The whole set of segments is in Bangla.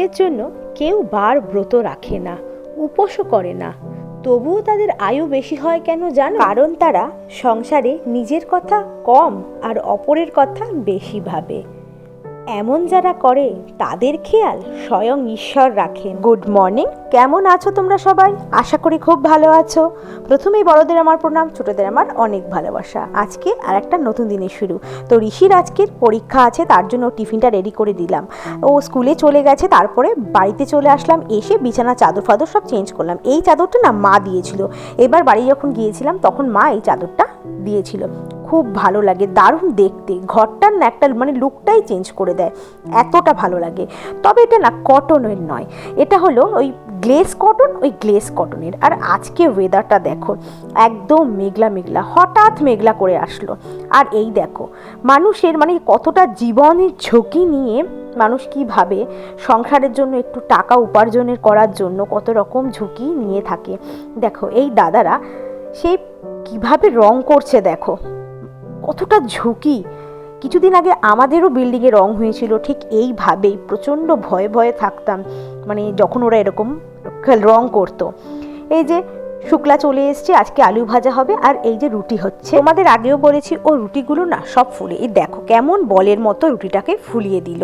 পেটের জন্য কেউ বার ব্রত রাখে না, উপোসও করে না। তবুও তাদের আয়ু বেশি হয় কেন জানো? কারণ তারা সংসারে নিজের কথা কম আর অপরের কথা বেশি ভাবে। এমন যারা করে, তাদের খেয়াল স্বয়ং ঈশ্বর রাখেন। গুড মর্নিং, কেমন আছো তোমরা সবাই? আশা করি খুব ভালো আছো। প্রথমেই বড়দের আমার প্রণাম, ছোটদের আমার অনেক ভালোবাসা। আজকে আর একটা নতুন দিনের শুরু। তো ঋষির আজকের পরীক্ষা আছে, তার জন্য টিফিনটা রেডি করে দিলাম। ও স্কুলে চলে গেছে, তারপরে বাড়িতে চলে আসলাম, এসে বিছানা, চাদর ফাদর সব চেঞ্জ করলাম। এই চাদরটা না মা দিয়েছিল। এবার বাড়ি যখন গিয়েছিলাম, তখন মা এই চাদরটা দিয়েছিল। খুব ভালো লাগে, দারুণ দেখতে। ঘরটার না একটা মানে লুকটাই চেঞ্জ করে দেয়, এতটা ভালো লাগে। তবে এটা না কটনের নয়, এটা হলো ওই গ্লেস কটন ওই গ্লেস কটনের আর আজকে ওয়েদারটা দেখো, একদম মেঘলা মেঘলা, হঠাৎ মেঘলা করে আসলো। আর এই দেখো, মানুষের মানে কতটা জীবনের ঝুঁকি নিয়ে মানুষ কি ভাবে সংসারের জন্য একটু টাকা উপার্জনের করার জন্য কত রকম ঝুঁকি নিয়ে থাকে। দেখো, এই দাদারা সেই কীভাবে রং করছে দেখো। কতটা ঝুঁকি। কিছুদিন আগে আমাদেরও বিল্ডিংয়ে রং হয়েছিল, ঠিক এইভাবেই প্রচণ্ড ভয়ে ভয়ে থাকতাম। মানে যখন ওরা এরকম রং করতো। এই যে শুক্লা চলে এসছে, আজকে আলু ভাজা হবে আর এই যে রুটি হচ্ছে। তোমাদের আগেও বলেছি, ও রুটিগুলো না সব ফুলে। এই দেখো কেমন বলের মতো রুটিটাকে ফুলিয়ে দিল।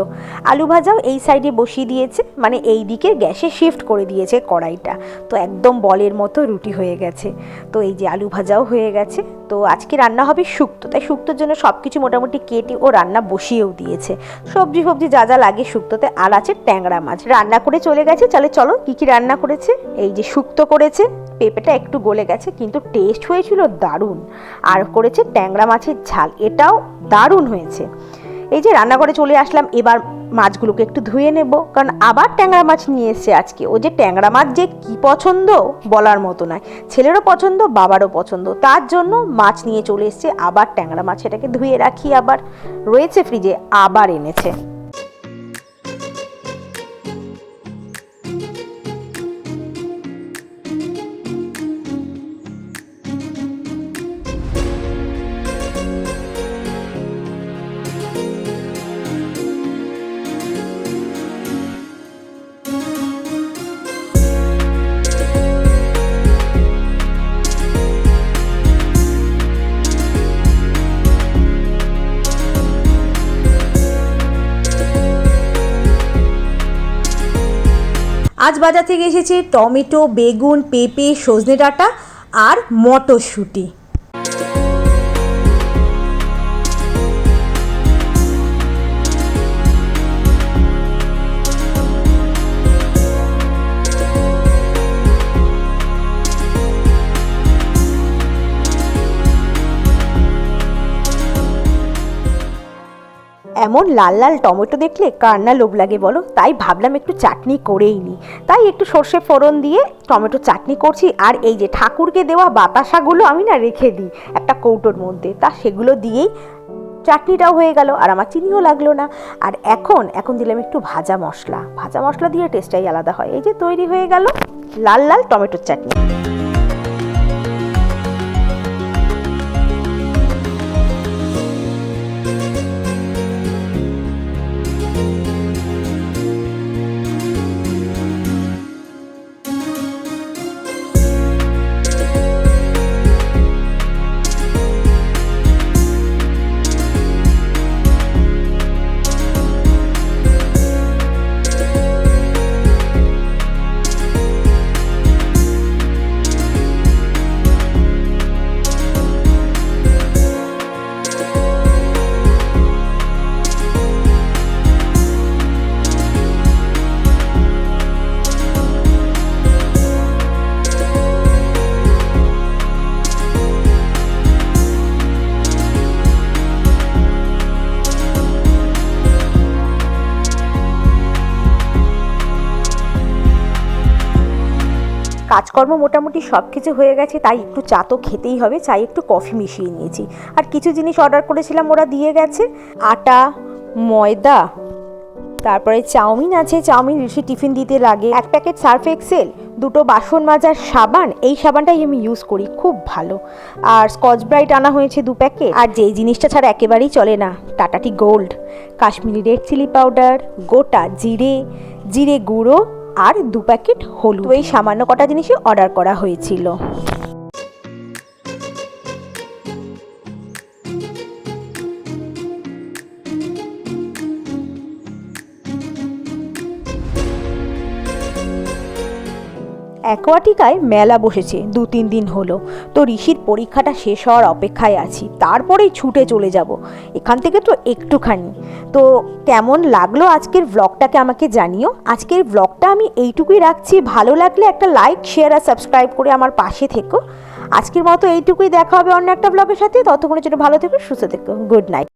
আলু ভাজাও এই সাইডে বসিয়ে দিয়েছে মানে এই দিকে গ্যাসে শিফট করে দিয়েছে কড়াইটা। তো একদম বলের মতো রুটি হয়ে গেছে। তো এই যে আলু ভাজাও হয়ে গেছে। তো আজকে রান্না হবে শুক্তো। তাই শুক্তোর জন্য সব কিছু মোটামুটি কেটে ও রান্না বসিয়েও দিয়েছে। সবজি ফবজি যা যা লাগে শুক্তোতে, আর আছে ট্যাংরা মাছ। রান্না করে চলে গেছে। চলে চলো কি কি রান্না করেছে? এই যে শুক্তো করেছে পেঁপেটা একটু গলে গেছে, কিন্তু টেস্ট হয়েছিল দারুণ। আর করেছে ট্যাংরা মাছের ঝাল, এটাও দারুণ হয়েছে। এই যে রান্নাঘরে চলে আসলাম, এবার মাছগুলোকে একটু ধুয়ে নেব, কারণ আবার ট্যাংরা মাছ নিয়ে এসছে আজকে। ও যে ট্যাংরা মাছ যে কি পছন্দ বলার মতো নয়, ছেলেরও পছন্দ, বাবারও পছন্দ। তার জন্য মাছ নিয়ে চলে এসছে, আবার ট্যাংরা মাছ এটাকে ধুয়ে রাখি আবার। রয়েছে ফ্রিজে আবার এনেছে। আজ বাজার থেকে এসেছে টমেটো বেগুন পেঁপে সজনে ডাঁটা আর মটরশুঁটি। এমন লাল লাল টমেটো দেখলে কার না লোভ লাগে বলো? তাই ভাবলাম একটু চাটনি করেই নিই তাই একটু সর্ষে ফোড়ন দিয়ে টমেটো চাটনি করছি আর এই যে ঠাকুরকে দেওয়া বাতাসাগুলো আমি না রেখে দিই একটা কৌটোর মধ্যে। তা সেগুলো দিয়েই চাটনিটাও হয়ে গেল আর আমার চিনিও লাগল না। আর এখন এখন দিলাম একটু ভাজা মশলা। ভাজা মশলা দিয়ে টেস্টটাই আলাদা হয়। এই যে তৈরি হয়ে গেল লাল লাল টমেটোর চাটনি। কাজকর্ম মোটামুটি সব কিছু হয়ে গেছে, তাই একটু চা তো খেতেই হবে, চাই একটু কফি মিশিয়ে নিয়েছি। আর কিছু জিনিস অর্ডার করেছিলাম, ওরা দিয়ে গেছে। আটা, ময়দা, তারপরে চাউমিন আছে, চাউমিন ঋষি টিফিন দিতে লাগে। এক প্যাকেট সার্ফ এক্সেল, দুটো বাসন মাজার সাবান, এই সাবানটাই আমি ইউজ করি, খুব ভালো। আর স্কচ ব্রাইট আনা হয়েছে দু প্যাকেট। আর যেই জিনিসটা ছাড়া একেবারেই চলে না Tata tea gold, Kashmiri red chilli powder, গোটা জিরে জিরে গুঁড়ো আর দু প্যাকেট হলুদ। এই সামান্য কটা জিনিসই অর্ডার করা হয়েছিল। অ্যাকোয়াটিকায় মেলা বসেছে, দু তিন দিন হলো। তো ঋষির পরীক্ষাটা শেষ হওয়ার অপেক্ষায় আছি, তারপরেই ছুটে চলে যাব। এখান থেকে তো একটুখানি। তো কেমন লাগল আজকের ব্লগটাকে আমাকে জানিও? আজকের ব্লগটা আমি এইটুকুই রাখছি। ভালো লাগলে একটা লাইক শেয়ার আর সাবস্ক্রাইব করে আমার পাশে থেকো। আজকের মতো এইটুকুই দেখা হবে অন্য একটা ব্লগের সাথে। ততক্ষণের জন্য ভালো থেকো, সুস্থ থেকো। Good night